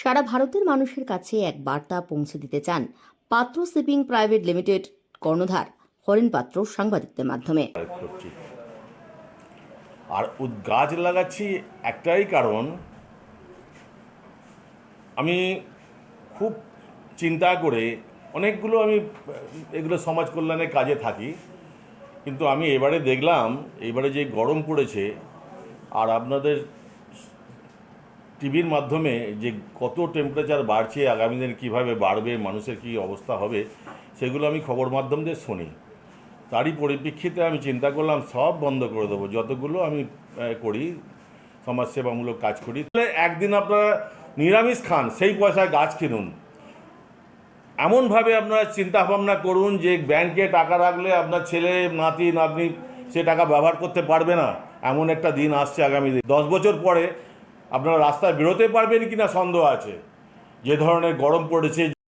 সারা ভারতের মানুষের কাছে এক বার্তা পৌঁছে দিতে চান পাত্র শিপিং প্রাইভেট লিমিটেড কর্ণধার হরেন পাত্র সাংবাদিকদের মাধ্যমে। আর গাছ লাগাচ্ছি একটাই কারণ, আমি খুব চিন্তা করে অনেকগুলো আমি এগুলো সমাজ কল্যাণের কাজে থাকি। কিন্তু আমি এবারে দেখলাম, এবারে যে গরম পড়েছে, আর আপনাদের টিভির মাধ্যমে যে কত টেম্পারেচার বাড়ছে, আগামী দিন কীভাবে বাড়বে, মানুষের কী অবস্থা হবে, সেগুলো আমি খবর মাধ্যম দিয়ে শুনি। তারই পরিপ্রেক্ষিতে আমি চিন্তা করলাম, সব বন্ধ করে দেবো, যতগুলো আমি করি, সমাজসেবামূলক কাজ করি। তাহলে একদিন আপনারা নিরামিষ খান, সেই পয়সায় গাছ কিনুন। এমনভাবে আপনারা চিন্তাভাবনা করুন যে ব্যাংকে টাকা রাখলে আপনার ছেলে, নাতি, নাতনি সে টাকা ব্যবহার করতে পারবে না। এমন একটা দিন আসছে আগামী দিন। দশ বছর পরে আপনারা রাস্তায় বেরোতে পারবেন কি না সন্দেহ আছে। যে ধরনের গরম পড়েছে